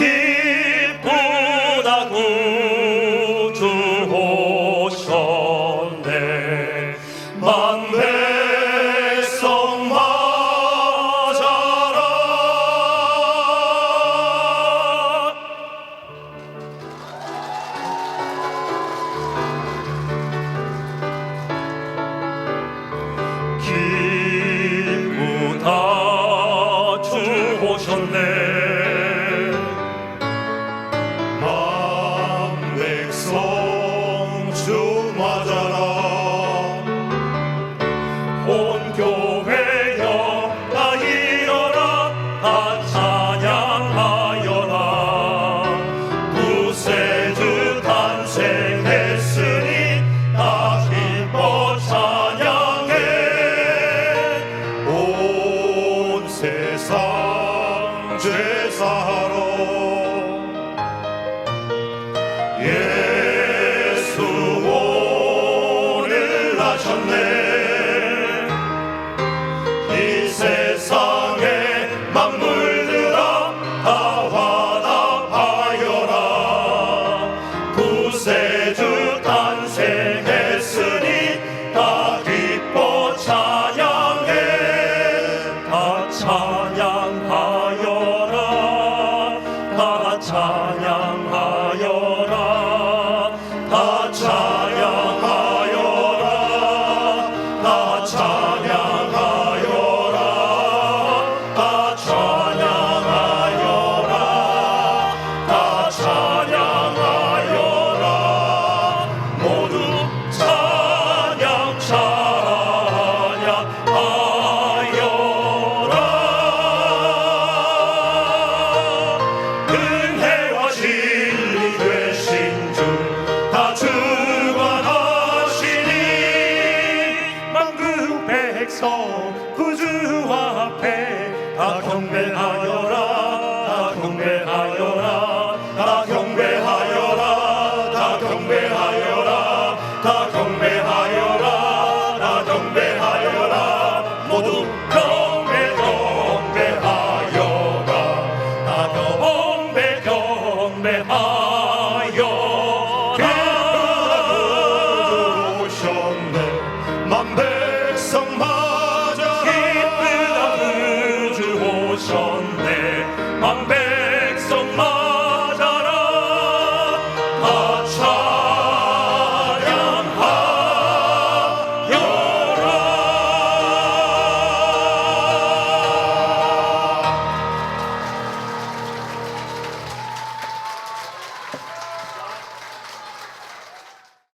기쁘다 구주 오셨네. 만 백성 맞아라. 기쁘다 주 오셨네. 맞아라. 온 교회여 다 일어나 다 찬양하여라. 구세주 탄생했으니 다 기뻐 찬양해. 온 세상 죄사하 이 세상에 만물들아 다 화답하여라. 구세주 탄생했으니 다 기뻐 찬양해. 다 찬양하여라. 다 찬양하여라. 다 찬양하여라 경배하여